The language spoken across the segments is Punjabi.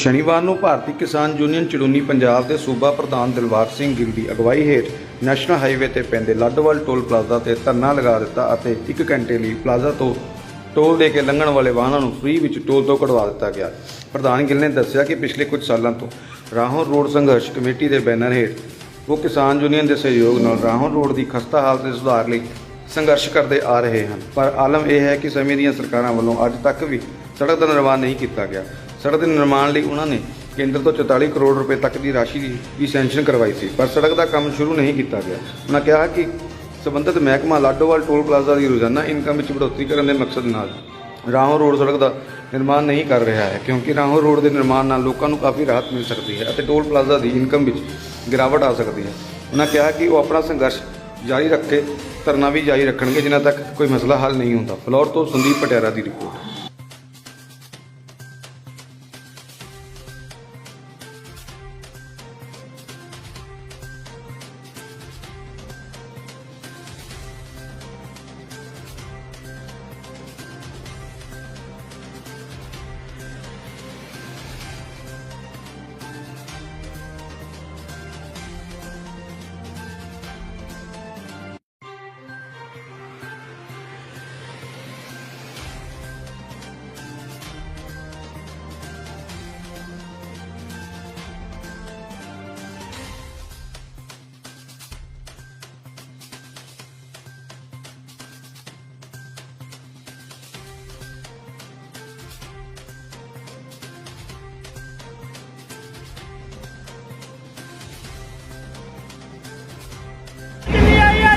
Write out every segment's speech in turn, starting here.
ਸ਼ਨੀਵਾਰ ਨੂੰ ਭਾਰਤੀ ਕਿਸਾਨ ਯੂਨੀਅਨ ਚੜੂਨੀ ਪੰਜਾਬ ਦੇ ਸੂਬਾ ਪ੍ਰਧਾਨ ਦਿਲਬਾਗ ਸਿੰਘ ਗਿੱਲ ਦੀ ਅਗਵਾਈ ਹੇਠ ਨੈਸ਼ਨਲ ਹਾਈਵੇ ਤੇ ਪੈਂਦੇ ਲੱਡਵਾਲ ਟੋਲ ਪਲਾਜ਼ਾ ਤੇ ਧਰਨਾ ਲਗਾ ਦਿੱਤਾ ਅਤੇ 1 ਘੰਟੇ ਲਈ ਪਲਾਜ਼ਾ ਤੋਂ ਟੋਲ ਦੇ ਕੇ ਲੰਘਣ ਵਾਲੇ ਵਾਹਨਾਂ ਨੂੰ ਫ੍ਰੀ ਵਿੱਚ ਟੋਲ ਤੋਂ ਕਢਵਾ ਦਿੱਤਾ ਗਿਆ। ਪ੍ਰਧਾਨ ਗਿੱਲ ਨੇ ਦੱਸਿਆ ਕਿ ਪਿਛਲੇ ਕੁਝ ਸਾਲਾਂ ਤੋਂ ਰਾਹੋਂ ਰੋਡ ਸੰਘਰਸ਼ ਕਮੇਟੀ ਦੇ ਬੈਨਰ ਹੇਠ ਉਹ ਕਿਸਾਨ ਯੂਨੀਅਨ ਦੇ ਸਹਿਯੋਗ ਨਾਲ ਰਾਹੋਂ ਰੋਡ ਦੀ ਖਸਤਾ ਹਾਲਤ ਦੇ ਸੁਧਾਰ ਲਈ ਸੰਘਰਸ਼ ਕਰਦੇ ਆ ਰਹੇ ਹਨ। ਪਰ ਆਲਮ ਇਹ ਹੈ ਕਿ ਸਮੇਂ ਦੀਆਂ ਸਰਕਾਰਾਂ ਵੱਲੋਂ ਅੱਜ ਤੱਕ ਵੀ ਸੜਕ ਦਾ ਨਿਰਮਾਣ ਨਹੀਂ ਕੀਤਾ ਗਿਆ। ਸੜਕ ਦੇ ਨਿਰਮਾਣ ਲਈ ਉਹਨਾਂ ਨੇ ਕੇਂਦਰ ਤੋਂ 44 ਕਰੋੜ ਰੁਪਏ ਤੱਕ ਦੀ ਰਾਸ਼ੀ ਦੀ ਸੈਂਕਸ਼ਨ ਕਰਵਾਈ ਸੀ, ਪਰ ਸੜਕ ਦਾ ਕੰਮ ਸ਼ੁਰੂ ਨਹੀਂ ਕੀਤਾ ਗਿਆ। ਉਹਨਾਂ ਕਿਹਾ ਕਿ ਸਬੰਧਤ ਮਹਿਕਮਾ ਲਾਡੋਵਾਲ ਟੋਲ ਪਲਾਜ਼ਾ ਦੀ ਰੋਜ਼ਾਨਾ ਇਨਕਮ ਵਿੱਚ ਵਧੋਤਰੀ ਕਰਨ ਦੇ ਮਕਸਦ ਨਾਲ ਰਾਹੋਂ ਰੋਡ ਸੜਕ ਦਾ ਨਿਰਮਾਣ ਨਹੀਂ ਕਰ ਰਿਹਾ ਹੈ, ਕਿਉਂਕਿ ਰਾਹੋਂ ਰੋਡ ਦੇ ਨਿਰਮਾਣ ਨਾਲ ਲੋਕਾਂ ਨੂੰ ਕਾਫੀ ਰਾਹਤ ਮਿਲ ਸਕਦੀ ਹੈ ਅਤੇ ਟੋਲ ਪਲਾਜ਼ਾ ਦੀ ਇਨਕਮ ਵਿੱਚ ਗਿਰਾਵਟ ਆ ਸਕਦੀ ਹੈ। ਉਹਨਾਂ ਕਿਹਾ ਕਿ ਉਹ ਆਪਣਾ ਸੰਘਰਸ਼ ਜਾਰੀ ਰੱਖੇ ਧਰਨਾ ਵੀ ਜਾਰੀ ਰੱਖਣਗੇ, ਜਿਨ੍ਹਾਂ ਤੱਕ ਕੋਈ ਮਸਲਾ ਹੱਲ ਨਹੀਂ ਹੁੰਦਾ। ਫਲੋਰ ਤੋਂ ਸੰਦੀਪ ਪਟਿਆਰਾ ਦੀ ਰਿਪੋਰਟ।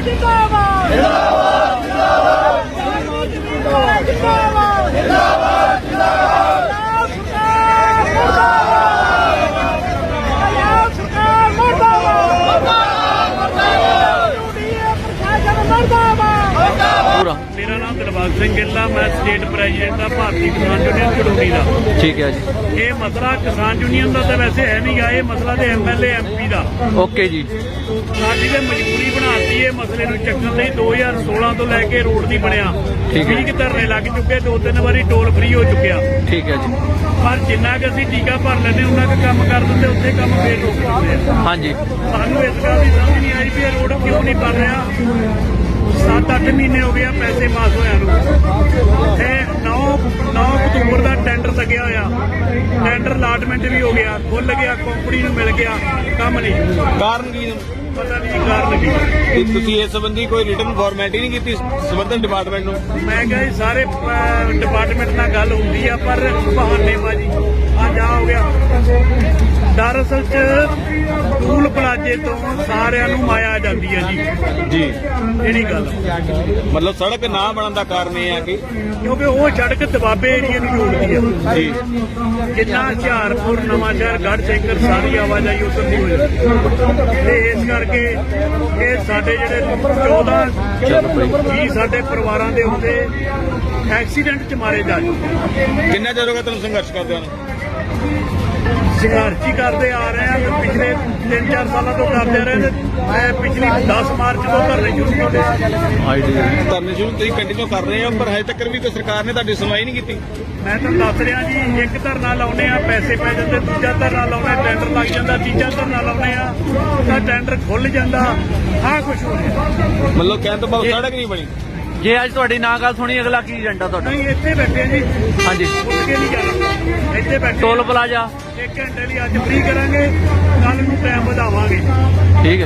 জিন্দাবাদ ਮੇਰਾ ਨਾਮ ਦਿਲਬਾਗ ਸਿੰਘ ਗਿੱਲ ਆ ਮੈਂ ਸਟੇਟ ਪ੍ਰੈਜ਼ੀਡੈਂਟ ਆ ਭਾਰਤੀ ਕਿਸਾਨ ਯੂਨੀਅਨ ਚੜੂਣੀ ਦਾ। ਠੀਕ ਹੈ ਜੀ। ਇਹ ਮਸਲਾ ਕਿਸਾਨ ਯੂਨੀਅਨ ਦਾ ਤਾਂ ਵੈਸੇ ਹੈ ਨਹੀਂਗਾ ਇਹ ਮਸਲਾ ਤੇ ਐਮਐਲਏ ਐਮਪੀ ਦਾ। ਓਕੇ ਜੀ। ਸਾਡੀ ਤੇ ਮਜਬੂਰੀ ਬਣਾਤੀ ਇਹ ਮਸਲੇ ਨੂੰ ਚੱਕਣ ਲਈ 2016 ਤੋਂ ਲੈ ਕੇ ਰੋਡ ਨਹੀਂ ਬਣਿਆ। ਠੀਕ ਹੈ। 20 ਧਰਨੇ ਲੱਗ ਚੁੱਕੇ ਦੋ ਤਿੰਨ ਵਾਰੀ ਟੋਲ ਫ੍ਰੀ ਹੋ ਚੁੱਕਿਆ। ਠੀਕ ਹੈ ਜੀ। ਪਰ ਜਿੰਨਾ ਕਿ ਅਸੀਂ ਟੀਕਾ ਭਰ ਲੈਂਦੇ ਉਹਨਾਂ ਕੁ ਕੰਮ ਕਰ ਦਿੰਦੇ ਉੱਥੇ ਕੰਮ ਫੇਰ ਰੋਕ ਦਿੰਦੇ ਹਾਂਜੀ। ਸਾਨੂੰ ਇਸ ਗੱਲ ਦੀ ਸਮਝ ਨਹੀਂ ਆਈ ਵੀ ਇਹ ਰੋਡ ਕਿਉਂ ਨਹੀਂ ਬਣ ਰਿਹਾ। 7-8 ਮਹੀਨੇ ਹੋ ਗਏ ਆ ਪੈਸੇ ਪਾਸ ਹੋਇਆ ਨੂੰ। ਤੇ 9 9 ਅਕਤੂਬਰ ਦਾ ਟੈਂਡਰ ਲੱਗਿਆ ਹੋਇਆ। ਟੈਂਡਰ ਅਲਾਟਮੈਂਟ ਵੀ ਹੋ ਗਿਆ ਖੁੱਲ ਗਿਆ ਕੰਪਨੀ ਨੂੰ ਮਿਲ ਗਿਆ ਕੰਮ ਨਹੀਂ। ਕਾਰਨ ਕੀ ਪਤਾ ਨਹੀਂ ਕਾਰਨ ਕੀ ਤੁਸੀਂ ਇਸ ਸੰਬੰਧੀ ਕੋਈ ਰਿਟਨ ਫਾਰਮੈਟ ਹੀ ਨਹੀਂ ਕੀਤੀ ਸੰਬੰਧਿਤ ਡਿਪਾਰਟਮੈਂਟ ਨੂੰ? ਮੈਂ ਕਿਹਾ ਜੀ ਸਾਰੇ ਡਿਪਾਰਟਮੈਂਟ ਨਾਲ ਗੱਲ ਹੁੰਦੀ ਆ ਪਰ ਬਹਾਨੇਬਾਜ਼ੀ। ਅੱਜ ਆ ਹੋ ਗਿਆ। ਦਰਅਸਲ ਚ ਟੂਲ ਪਲਾਜੇ ਤੋਂ ਸਾਰਿਆਂ ਨੂੰ ਮਾਇਆ ਜਾਂਦੀ ਹੈ ਜੀ। ਜੀ। ਜਿਹੜੀ ਗੱਲ। ਮਤਲਬ ਸੜਕ ਨਾ ਬਣਨ ਦਾ ਕਾਰਨ ਇਹ ਹੈ ਕਿ ਕਿਉਂਕਿ ਉਹ ਸੜਕ ਦਬਾਬੇ ਏਰੀਏ ਨੂੰ ਜੋੜਦੀ ਹੈ ਜੀ। ਜਿੰਨਾ ਹੁਸ਼ਿਆਰਪੁਰ ਨਵਾਂ ਸ਼ਹਿਰ ਗੜ ਚੈਂਕਰ ਸਾਰੀ ਆਵਾਜਾਈ ਉਧਰ ਦੀ ਹੋ ਜਾਂਦੀ ਤੇ ਇਸ ਕਰਕੇ ਇਹ ਸਾਡੇ ਜਿਹੜੇ 14 ਵੀ ਸਾਡੇ ਪਰਿਵਾਰਾਂ ਦੇ ਉੱਤੇ ਐਕਸੀਡੈਂਟ ਚ ਮਾਰੇ ਜਾ ਕਿੰਨਾ ਚਿਰ ਹੋ ਗਿਆ ਤੁਹਾਨੂੰ ਸੰਘਰਸ਼ ਕਰਦਿਆਂ ਨੂੰ? ਸੰਘਰਸ਼ ਹੀ ਕਰਦੇ ਆ ਰਹੇ ਆ ਤੇ ਪਿਛਲੇ 3-4 ਸਾਲਾਂ ਤੋਂ ਕਰਦੇ ਆ ਰਹੇ ਨੇ। ਮੈਂ ਪਿਛਲੀ 10 ਮਾਰਚ ਤੋਂ ਧਰਨੇ ਸ਼ੁਰੂ ਕੀਤੇ ਧਰਨੇ ਸ਼ੁਰੂ ਤੁਸੀਂ ਕੰਟੀਨਿਊ ਕਰ ਰਹੇ ਹੋ ਪਰ ਹਜੇ ਤੱਕ ਵੀ ਕੋਈ ਸਰਕਾਰ ਨੇ ਤੁਹਾਡੀ ਸੁਣਵਾਈ ਨਹੀਂ ਕੀਤੀ। ਮੈਂ ਤੁਹਾਨੂੰ ਦੱਸ ਰਿਹਾ ਜੀ ਇੱਕ ਧਰਨਾ ਲਾਉਨੇ ਆ ਪੈਸੇ ਪੈ ਜਾਂਦੇ ਦੂਜਾ ਧਰਨਾ ਲਾਉਨੇ ਟੈਂਡਰ ਲੱਗ ਜਾਂਦਾ ਤੀਜਾ ਧਰਨਾ ਲਾਉਨੇ ਆ ਤਾਂ ਟੈਂਡਰ ਖੁੱਲ ਜਾਂਦਾ ਆਹ ਕੁਝ ਹੋ ਰਿਹਾ। ਮਤਲਬ ਕਹਿਣ ਤੋਂ ਬਾਅਦ ਸੜਕ ਨਹੀਂ ਬਣੀ? ਜੇ ਅੱਜ ਤੁਹਾਡੀ ਨਾ ਗੱਲ ਸੁਣੀ ਅਗਲਾ ਕੀ ਏਜੰਡਾ ਤੁਹਾਡਾ? ਨਹੀਂ ਇੱਥੇ ਬੈਠੇ ਜੀ। ਹਾਂਜੀ। ਉੱਥੇ ਨਹੀਂ ਜਾਣਾ। ਇੱਥੇ ਬੈਠੇ ਟੋਲ ਪਲਾਜ਼ਾ। ਇੱਕ ਘੰਟੇ ਲਈ ਅੱਜ ਫ੍ਰੀ ਕਰਾਂਗੇ ਕੱਲ ਨੂੰ ਟਾਈਮ ਵਧਾਵਾਂਗੇ। ਠੀਕ ਹੈ।